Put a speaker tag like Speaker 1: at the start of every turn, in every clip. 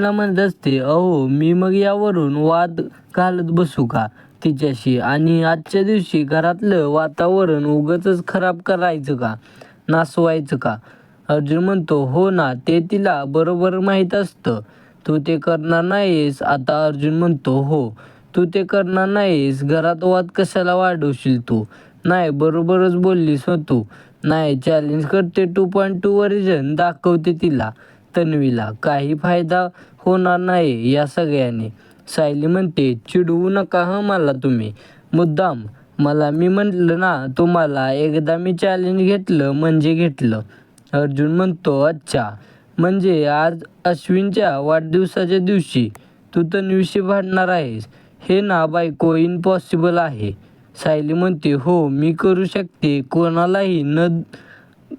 Speaker 1: तिला म्हणत असते अहो मी मग यावरून वाद घालत बसू का तिच्याशी? आणि आजच्या दिवशी घरातलं वातावरण उगाचच खराब करायचं का? नासवायचं का? अर्जुन म्हणतो हो ना ते तिला बरोबर माहीत असतं. तू ते करणार नाहीस. आता अर्जुन म्हणतो हो तू ते करणार नाहीस. घरात वाद कशाला वाढवशील तू? नाही बरोबरच बोललीस हो तू. नाही चॅलेंज करते टू पॉईंट टू वर्जन दाखवते तिला. तन्वीला काही फायदा होणार नाही या सगळ्याने. सायली म्हणते चिडवू नका हं मला तुम्ही. मुद्दाम मला मी म्हटलं ना तुम्हाला एकदा मी चॅलेंज घेतलं म्हणजे घेतलं. अर्जुन म्हणतो अच्छा. म्हणजे आज अश्विनच्या वाढदिवसाच्या दिवशी तू तन्वीशी भांडणार आहेस. हे ना बायको इम्पॉसिबल आहे. सायली म्हणते हो मी करू शकते. कोणालाही न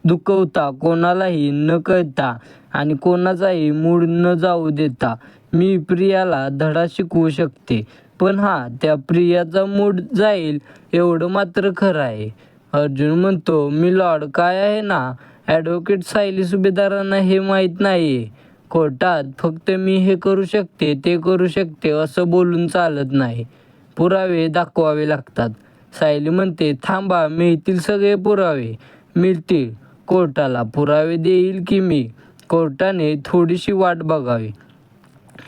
Speaker 1: दुखवता कोणालाही न कळता आणि कोणाचाही मूड न जाऊ देता मी प्रियाला धडा शिकवू शकते. पण हा त्या प्रियाचा मूड जाईल एवढं मात्र खरं आहे. अर्जुन म्हणतो मी लॉर्ड काय आहे ना? ॲडव्होकेट सायली सुभेदारांना हे माहीत नाही आहे कोर्टात फक्त मी हे करू शकते ते करू शकते असं बोलून चालत नाही. पुरावे दाखवावे लागतात. सायली म्हणते थांबा मिळतील सगळे पुरावे. मिळतील कोर्टाला पुरावे देईल की मी? कोर्टाने थोडीशी वाट बघावी.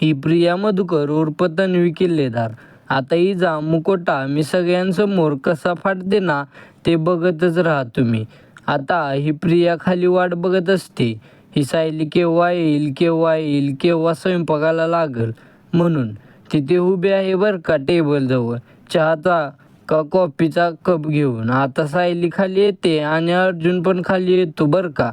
Speaker 1: ही प्रिया मधुकर उर्फ तन्वी किल्लेदार. आता ही जा मुकोटा मी सगळ्यांसमोर कसा फाटते ना ते बघतच राहा तुम्ही. आता ही प्रिया खाली वाट बघत असते. ही सायली केव्हा येईल केव्हा येईल केव्हा स्वयंपाकाला लागल? म्हणून तिथे उभे आहे बरं का टेबलजवळ? चहाचा का कॉफीचा कप घेऊन? आता सायली खाली येते आणि अर्जुन पण खाली येतो बरं का?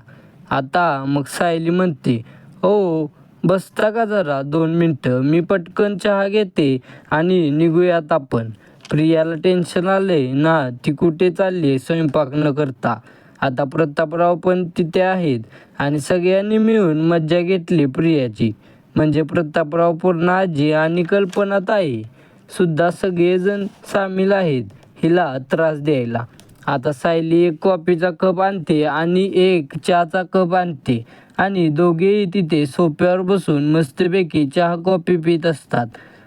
Speaker 1: आता मग सायली म्हणते हो बसता का जरा? दोन मिनटं. मी पटकन चहा घेते आणि निघूयात आपण. प्रियाला टेन्शन आलंय. ना ती कुठे चालली स्वयंपाक न करता. आता प्रतापराव पण तिथे आहेत आणि सगळ्यांनी मिळून मज्जा घेतली प्रियाची. म्हणजे प्रतापराव पूर्ण आजी आणि कल्पनाताई सुद्धा सगळेजण सामील आहेत. हिला त्रास द्यायला. आता सायली एक कॉफीचा कप आणते आणि एक चहाचा कप आणते. आणि दोघेही तिथे सोप्यावर बसून मस्तपैकी चहा कॉफी पित असतात.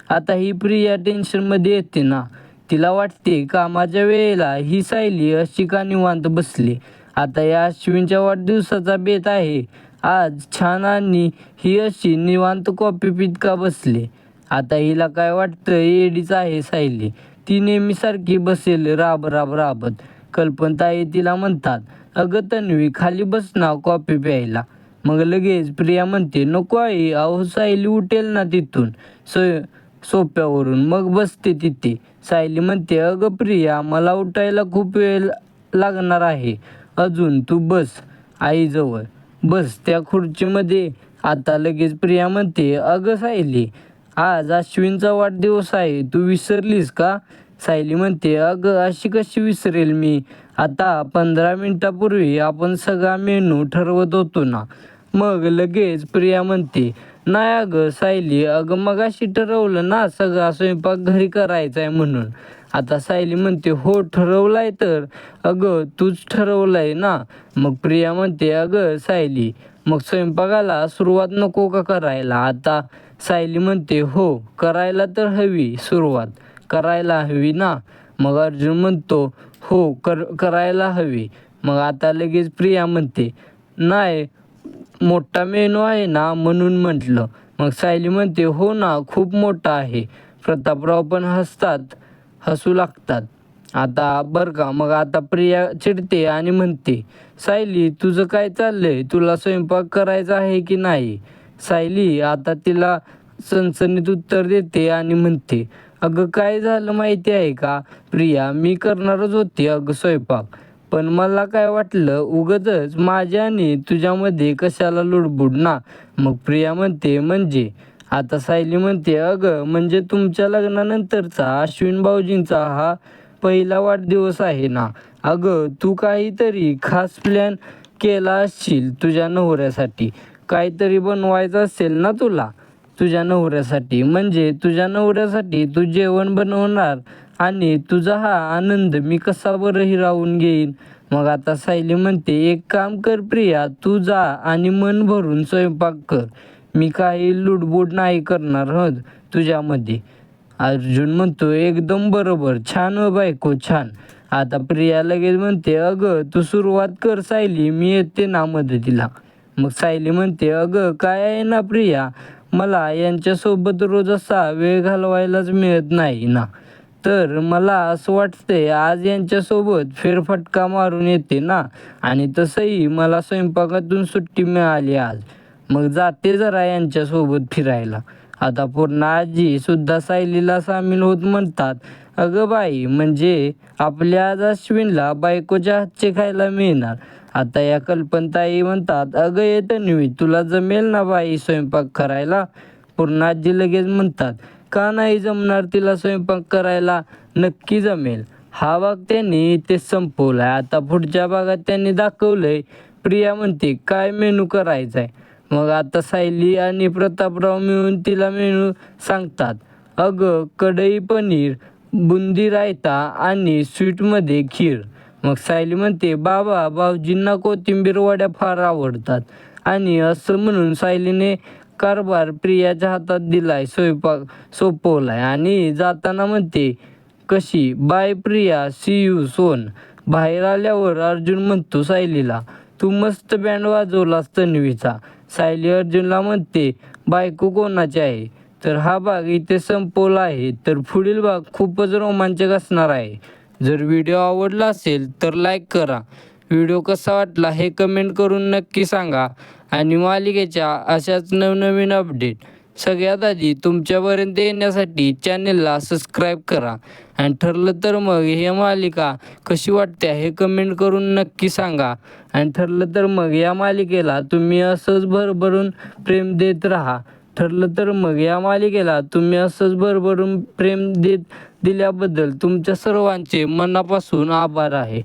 Speaker 1: आता ही प्रिया टेन्शनमध्ये येते ना. तिला वाटते कामाच्या वेळेला ही सायली अशी का निवांत बसली? आता या अश्विनच्या वाढदिवसाचा बेत आहे. आज छान आणि ही अशी निवांत कॉफी पित का बसली? आता हिला काय वाटतं एडीच आहे सायली. ती नेहमीसारखी बसेल राब राब राबत. कल्पनताई तिला म्हणतात अगं तन्वी खाली बस ना कॉफी प्यायला. मग लगेच प्रिया म्हणते नको आई अहो सायली उठेल ना तिथून सोय सोप्यावरून. मग बसते तिथे. सायली म्हणते अगं प्रिया मला उठायला खूप वेळ लागणार आहे. अजून तू बस आईजवळ. बस त्या खुर्चीमध्ये. आता लगेच प्रिया म्हणते अगं सायली आज अश्विनचा वाढदिवस आहे. तू विसरलीस का? सायली म्हणते अगं अशी कशी विसरेल मी? आता पंधरा मिनिटापूर्वी आपण सगळा मेनू ठरवत होतो ना. मग लगेच प्रिया म्हणते नाही अगं सायली अगं मगाशी ठरवलं ना सगळा स्वयंपाक घरी करायचा आहे म्हणून. आता सायली म्हणते हो ठरवलाय तर. अगं तूच ठरवलंय ना? मग प्रिया म्हणते अगं सायली मग स्वयंपाकाला सुरुवात नको का करायला? आता सायली म्हणते हो करायला तर हवी सुरुवात. करायला हवी ना? मग अर्जुन म्हणतो हो कर करायला हवी. मग आता लगेच प्रिया म्हणते नाही मोठा मेनू आहे ना म्हणून म्हटलं. मग सायली म्हणते हो ना खूप मोठा आहे. प्रतापराव पण हसतात हसू लागतात. आता बरं का मग आता प्रिया चिडते आणि म्हणते सायली तुझं काय चाललंय? तुला स्वयंपाक करायचा आहे की नाही? सायली आता तिला सणसणीत उत्तर देते आणि म्हणते अगं काय झालं माहिती आहे का? प्रिया मी करणारच होते अगं स्वयंपाक. पण मला काय वाटलं उगतच माझ्या आणि तुझ्यामध्ये कशाला लुडबुड ना? मग प्रिया म्हणते म्हणजे? आता सायली म्हणते अगं म्हणजे तुमच्या लग्नानंतरचा अश्विन भाऊजींचा हा पहिला वाढदिवस आहे ना? अगं तू काहीतरी खास प्लॅन केला असशील तुझ्या नवऱ्यासाठी. काहीतरी बनवायचं असेल ना तुला? तुझ्या नवऱ्यासाठी. म्हणजे तुझ्या नवऱ्यासाठी तू जेवण बनवणार आणि तुझा हा आनंद मी कसा बरं हिरावून घेईन. मग आता सायली म्हणते एक काम कर प्रिया तू जा आणि मन भरून स्वयंपाक कर. मी काही लुडबुड नाही करणार हद तुझ्यामध्ये. अर्जुन म्हणतो एकदम बरोबर छान हो बायको छान. आता प्रिया लगेच म्हणते अगं तू सुरुवात कर सायली मी येते ना मदतीला. मग सायली म्हणते अगं काय आहे ना प्रिया? मला यांच्यासोबत रोज असा वेळ घालवायलाच मिळत नाही ना. तर मला असं वाटतंय आज यांच्यासोबत फेरफटका मारून येते ना. आणि तसंही मला स्वयंपाकातून सुट्टी मिळाली आज. मग जाते जरा यांच्यासोबत फिरायला. आता पूर्ण आजी सुद्धा सायलीला सामील होत म्हणतात अगं बाई म्हणजे आपल्या आज अश्विनला बायकोच्या हातचे खायला मिळणार. आता या कल्पनताई म्हणतात अगं ये तन्वी तुला जमेल ना बाई स्वयंपाक करायला? पूर्ण आजी लगेच म्हणतात का नाही जमणार तिला स्वयंपाक करायला? नक्की जमेल. हा भाग त्यांनी ते संपवलाय. आता पुढच्या भागात त्यांनी दाखवलंय. प्रिया म्हणते काय मेनू करायचा आहे मग आता सायली आणि प्रतापराव मिळून तिला मेनू सांगतात. अगं कढई पनीर बुंदी रायता आणि स्वीटमध्ये खीर. मग सायली म्हणते बाबा भाऊजींना कोथिंबीर वड्या फार आवडतात. आणि असं म्हणून सायलीने कारभार प्रियाच्या हातात दिलाय स्वयंपाक सोपवलाय आणि जाताना म्हणते कशी? Bye Priya C you soon. बाहेर आल्यावर अर्जुन म्हणतो सायलीला तू मस्त बँड वाजवलास तन्वीचा. सायली अर्जुनला म्हणते बायको कोणाची आहे? तर हा भाग इथे संपवला आहे तर पुढील भाग खूपच रोमांचक असणार आहे. जर व्हिडिओ आवडला असेल तर लाईक करा. व्हिडिओ कसा वाटला हे कमेंट करून नक्की सांगा. आणि मालिकेच्या अशाच नवनवीन अपडेट सगळ्यात आधी तुमच्यापर्यंत येण्यासाठी चॅनेलला सबस्क्राईब करा. आणि ठरलं तर मग हे मालिका कशी वाटते हे कमेंट करून नक्की सांगा. आणि ठरलं तर मग या मालिकेला तुम्ही असंच भरभरून प्रेम देत राहा. ठरलं तर मग या मालिकेला तुम्ही असंच भरभरून प्रेम देत दिल्याबद्दल तुमच्या सर्वांचे मनापासून आभार आहे.